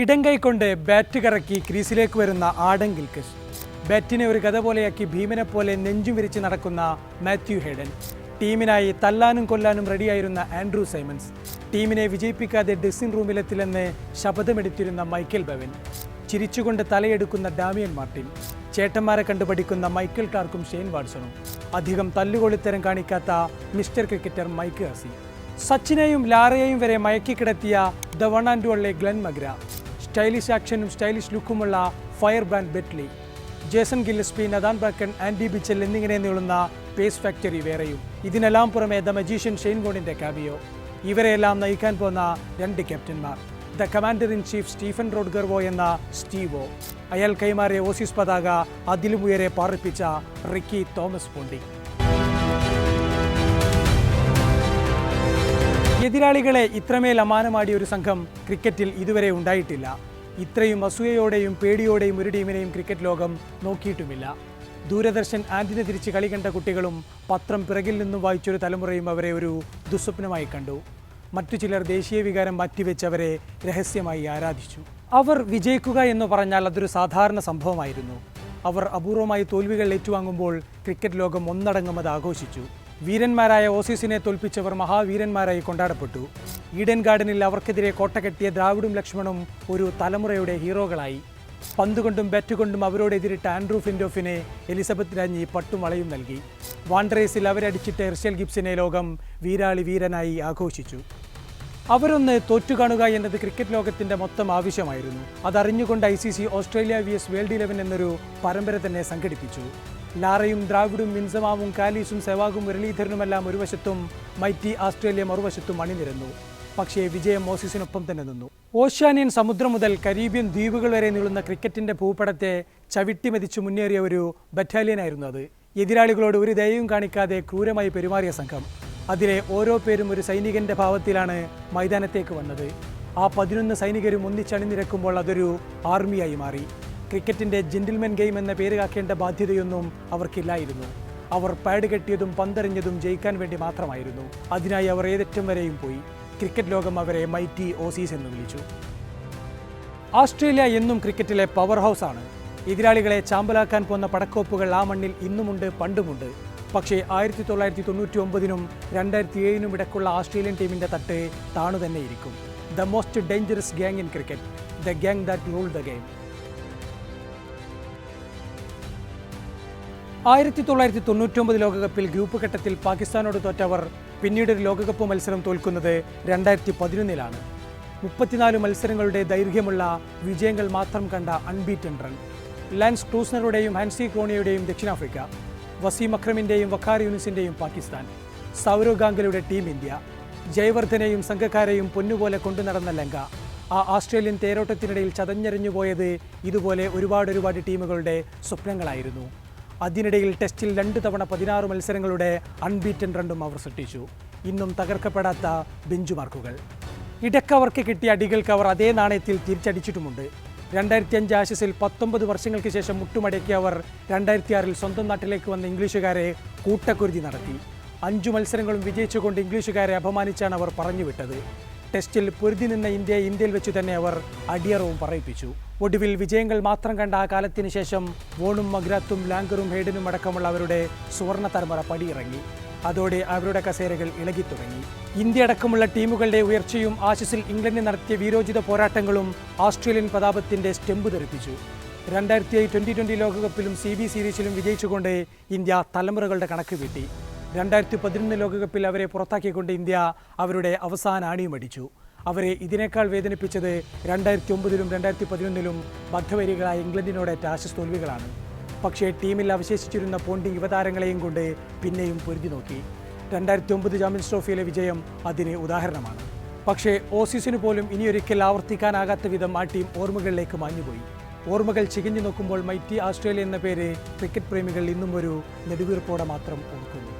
ഇടങ്കൈ കൊണ്ട് ബാറ്റ് കറക്കി ക്രീസിലേക്ക് വരുന്ന ആഡംഗിൽ കൃഷ്. ബാറ്റിനെ ഒരു കഥ പോലെയാക്കി ഭീമനെ പോലെ നെഞ്ചും വിരിച്ച് നടക്കുന്ന മാത്യു ഹേഡൻ. ടീമിനായി തല്ലാനും കൊല്ലാനും റെഡിയായിരുന്ന ആൻഡ്രൂ സൈമൺസ്. ടീമിനെ വിജയിപ്പിക്കാതെ ഡ്രസ്സിംഗ് റൂമിലെത്തില്ലെന്ന് ശപഥമെടുത്തിരുന്ന മൈക്കൽ ബവൻ. ചിരിച്ചുകൊണ്ട് തലയെടുക്കുന്ന ഡാമിയൻ മാർട്ടിൻ. ചേട്ടന്മാരെ കണ്ടു പഠിക്കുന്ന മൈക്കൽ ക്ലാർക്കും ഷെയ്ൻ വാട്സണും. അധികം തല്ലുകൊളിത്തരം കാണിക്കാത്ത മിസ്റ്റർ ക്രിക്കറ്റർ മൈക്ക് ഹസി. സച്ചിനെയും ലാറയെയും വരെ മയക്കിക്കിടത്തിയ the one and only Glenn McGrath. Stylish ആക്ഷനും stylish ലുക്കുമുള്ള fire brand Brett Lee. Jason Gillespie Nathan Bracken Andy Bichel എന്നിങ്ങനെ നീളുന്ന പേസ് ഫാക്ടറി വേറെയും. ഇതിനെല്ലാം പുറമെ ദ മജീഷ്യൻ ഷെയ്ൻ ഗോണിന്റെ കാബിയോ ഇവരെയെല്ലാം നയിക്കാൻ പോകുന്ന രണ്ട് ക്യാപ്റ്റന്മാർ. The commander in chief Stephen Rodger Waugh എന്ന സ്റ്റീവോ. അയാൾ കൈമാറിയ ഓസീസ് പതാക അതിലും ഉയരെ പാറിപ്പിച്ച റിക്കി തോമസ് പോണ്ടി. എതിരാളികളെ ഇത്രമേൽ അമാനമാടിയ ഒരു സംഘം ക്രിക്കറ്റിൽ ഇതുവരെ ഉണ്ടായിട്ടില്ല. ഇത്രയും അസൂയയോടെയും പേടിയോടെയും ഒരു ടീമിനെയും ക്രിക്കറ്റ് ലോകം നോക്കിയിട്ടുമില്ല. ദൂരദർശൻ ആന്റിനെ തിരിച്ച് കളി കണ്ട കുട്ടികളും പത്രം പിറകിൽ നിന്നും വായിച്ചൊരു തലമുറയും അവരെ ഒരു ദുസ്വപ്നമായി കണ്ടു. മറ്റു ചിലർ ദേശീയ വികാരം മാറ്റിവെച്ച് അവരെ രഹസ്യമായി ആരാധിച്ചു. അവർ വിജയിക്കുക എന്ന് പറഞ്ഞാൽ അതൊരു സാധാരണ സംഭവമായിരുന്നു. അവർ അപൂർവമായി തോൽവികൾ ഏറ്റുവാങ്ങുമ്പോൾ ക്രിക്കറ്റ് ലോകം ഒന്നടങ്കം അത് ആഘോഷിച്ചു. വീരന്മാരായ ഓസീസിനെ തോൽപ്പിച്ചവർ മഹാവീരന്മാരായി കൊണ്ടാടപ്പെട്ടു. ഈഡൻ ഗാർഡനിൽ അവർക്കെതിരെ കോട്ട കെട്ടിയ ദ്രാവിഡും ലക്ഷ്മണും ഒരു തലമുറയുടെ ഹീറോകളായി. പന്തുകൊണ്ടും ബാറ്റ് കൊണ്ടും അവരോട് എതിരിട്ട ആൻഡ്രൂ ഫിൻഡോഫിനെ എലിസബത്ത് രാജ്ഞി പട്ടും വളയും നൽകി. വാണ്ടറേസിൽ അവരടിച്ചിട്ട എർഷ്യൽ ഗിബ്സിനെ ലോകം വീരാളി വീരനായി ആഘോഷിച്ചു. അവരൊന്ന് തോറ്റുകാണുക എന്നത് ക്രിക്കറ്റ് ലോകത്തിന്റെ മൊത്തം ആവശ്യമായിരുന്നു. അതറിഞ്ഞുകൊണ്ട് I C C Australia V S world eleven എന്നൊരു പരമ്പര തന്നെ സംഘടിപ്പിച്ചു. ലാറയും ദ്രാവിഡും മിൻസമാവും കാലീസും സെവാഗും മുരളീധരനുമെല്ലാം ഒരു വശത്തും മൈറ്റി ആസ്ട്രേലിയ മറുവശത്തും അണിനിരന്നു. പക്ഷേ വിജയം മോസിസിനൊപ്പം തന്നെ നിന്നു. ഓഷ്യാനിയൻ സമുദ്രം മുതൽ കരീബിയൻ ദ്വീപുകൾ വരെ നീളുന്ന ക്രിക്കറ്റിന്റെ ഭൂപടത്തെ ചവിട്ടിമതിച്ചു മുന്നേറിയ ഒരു ബറ്റാലിയനായിരുന്നു അത്. എതിരാളികളോട് ഒരു ദയവും കാണിക്കാതെ ക്രൂരമായി പെരുമാറിയ സംഘം. അതിലെ ഓരോ പേരും ഒരു സൈനികന്റെ ഭാവത്തിലാണ് മൈതാനത്തേക്ക് വന്നത്. ആ പതിനൊന്ന് സൈനികരും ഒന്നിച്ചണിനിരക്കുമ്പോൾ അതൊരു ആർമിയായി മാറി. ക്രിക്കറ്റിന്റെ ജെന്റിൽമെൻ ഗെയിം എന്ന പേര് കാക്കേണ്ട ബാധ്യതയൊന്നും അവർക്കില്ലായിരുന്നു. അവർ പാഡ് കെട്ടിയതും പന്തെറിഞ്ഞതും ജയിക്കാൻ വേണ്ടി മാത്രമായിരുന്നു. അതിനായി അവർ ഏതറ്റം വരെയും പോയി. ക്രിക്കറ്റ് ലോകം അവരെ മൈറ്റി ഓസീസ് എന്ന് വിളിച്ചു. ഓസ്ട്രേലിയ എന്നും ക്രിക്കറ്റിലെ പവർ ഹൗസ് ആണ്. എതിരാളികളെ ചാമ്പലാക്കാൻ പോന്ന പടക്കോപ്പുകൾ ആ മണ്ണിൽ ഇന്നുമുണ്ട് പണ്ടുമുണ്ട്. പക്ഷേ ആയിരത്തി തൊള്ളായിരത്തി തൊണ്ണൂറ്റി ഒമ്പതിനും രണ്ടായിരത്തി ഏഴിനും ഇടയ്ക്കുള്ള ഓസ്ട്രേലിയൻ ടീമിന്റെ തട്ട് താണു തന്നെ ഇരിക്കും the most dangerous gang in cricket the gang that rule the game ആയിരത്തി തൊള്ളായിരത്തി തൊണ്ണൂറ്റൊമ്പത് ലോകകപ്പിൽ ഗ്രൂപ്പ് ഘട്ടത്തിൽ പാകിസ്ഥാനോട് തോറ്റവർ പിന്നീട് ഒരു ലോകകപ്പ് മത്സരം തോൽക്കുന്നത് രണ്ടായിരത്തി പതിനൊന്നിലാണ് മുപ്പത്തിനാല് മത്സരങ്ങളുടെ ദൈർഘ്യമുള്ള വിജയങ്ങൾ മാത്രം കണ്ട അൺബീറ്റൻ റൺ. ലാൻസ് ക്രൂസ്നറുടെയും ഹാൻസി ക്രോണിയുടെയും ദക്ഷിണാഫ്രിക്ക വസീം അക്രമിന്റെയും വഖാർ യൂനിസിന്റെയും പാകിസ്ഥാൻ സൗരവ് ഗാംഗുലിയുടെ ടീം ഇന്ത്യ ജയവർദ്ധനെയും സംഘക്കാരെയും പൊന്നുപോലെ കൊണ്ടു നടന്ന ലങ്ക ആ ഓസ്ട്രേലിയൻ തേരോട്ടത്തിനിടയിൽ ചതഞ്ഞെറിഞ്ഞു പോയത് ഇതുപോലെ ഒരുപാട് ഒരുപാട് ടീമുകളുടെ സ്വപ്നങ്ങളായിരുന്നു. അതിനിടയിൽ ടെസ്റ്റിൽ രണ്ട് തവണ പതിനാറ് മത്സരങ്ങളുടെ അൺബീറ്റൻ റണ്ണും അവർ സൃഷ്ടിച്ചു. ഇന്നും തകർക്കപ്പെടാത്ത ബെഞ്ച് മാർക്കുകൾ ഇടക്കവർക്ക് കിട്ടിയ അടികൾക്ക് അവർ അതേ നാണയത്തിൽ തിരിച്ചടിച്ചിട്ടുമുണ്ട്. രണ്ടായിരത്തി അഞ്ച് ആശസിൽ പത്തൊമ്പത് വർഷങ്ങൾക്ക് ശേഷം മുട്ടുമടക്കിയ അവർ രണ്ടായിരത്തി ആറിൽ സ്വന്തം നാട്ടിലേക്ക് വന്ന ഇംഗ്ലീഷുകാരെ കൂട്ടക്കുരുതി നടത്തി. അഞ്ചു മത്സരങ്ങളും വിജയിച്ചുകൊണ്ട് ഇംഗ്ലീഷുകാരെ അപമാനിച്ചാണ് അവർ പറഞ്ഞുവിട്ടത്. ടെസ്റ്റിൽ പൊരുതി നിന്ന ഇന്ത്യയെ ഇന്ത്യയിൽ വെച്ചു തന്നെ അവർ അടിയറവും പറയിപ്പിച്ചു. ഒടുവിൽ വിജയങ്ങൾ മാത്രം കണ്ട ആ കാലത്തിന് ശേഷം വോണും മഗ്രാത്തും ലാങ്കറും ഹെയ്ഡനും അടക്കമുള്ള അവരുടെ സുവർണ തലമുറ പടിയിറങ്ങി. അതോടെ അവരുടെ കസേരകൾ ഇളകിത്തുടങ്ങി. ഇന്ത്യ അടക്കമുള്ള ടീമുകളുടെ ഉയർച്ചയും ആശിസിൽ ഇംഗ്ലണ്ടിൽ നടത്തിയ വീരോചിത പോരാട്ടങ്ങളും ഓസ്ട്രേലിയൻ പ്രതാപത്തിന്റെ സ്റ്റെമ്പ് തെറിപ്പിച്ചു രണ്ടായിരത്തി ട്വന്റി ട്വന്റി ലോകകപ്പിലും സി ബി സീരീസിലും വിജയിച്ചുകൊണ്ട് ഇന്ത്യ തലമുറകളുടെ കണക്ക് വീട്ടി. രണ്ടായിരത്തി പതിനൊന്ന് ലോകകപ്പിൽ അവരെ പുറത്താക്കിക്കൊണ്ട് ഇന്ത്യ അവരുടെ അവസാന ആണിയും അടിച്ചു. അവരെ ഇതിനേക്കാൾ വേദനിപ്പിച്ചത് രണ്ടായിരത്തി ഒമ്പതിലും രണ്ടായിരത്തി പതിനൊന്നിലും ബദ്ധവരികളായ ഇംഗ്ലണ്ടിനോടേറ്റ ആശസ് തോൽവികളാണ് പക്ഷേ ടീമിൽ അവശേഷിച്ചിരുന്ന പോണ്ടിങ് യുവതാരങ്ങളെയും കൊണ്ട് പിന്നെയും പൊരുതി നോക്കി. രണ്ടായിരത്തി ഒമ്പത് ചാമ്പ്യൻസ് ട്രോഫിയിലെ വിജയം അതിന് ഉദാഹരണമാണ്. പക്ഷേ ഓസീസിന് പോലും ഇനിയൊരിക്കൽ ആവർത്തിക്കാനാകാത്ത വിധം ആ ടീം ഓർമ്മകളിലേക്ക് മാഞ്ഞുപോയി. ഓർമ്മകൾ ചികഞ്ഞു നോക്കുമ്പോൾ മൈറ്റി ആസ്ട്രേലിയ എന്ന പേര് ക്രിക്കറ്റ് പ്രേമികൾ ഇന്നും ഒരു നെടുവീർപ്പോടെ മാത്രം ഓർക്കുന്നു.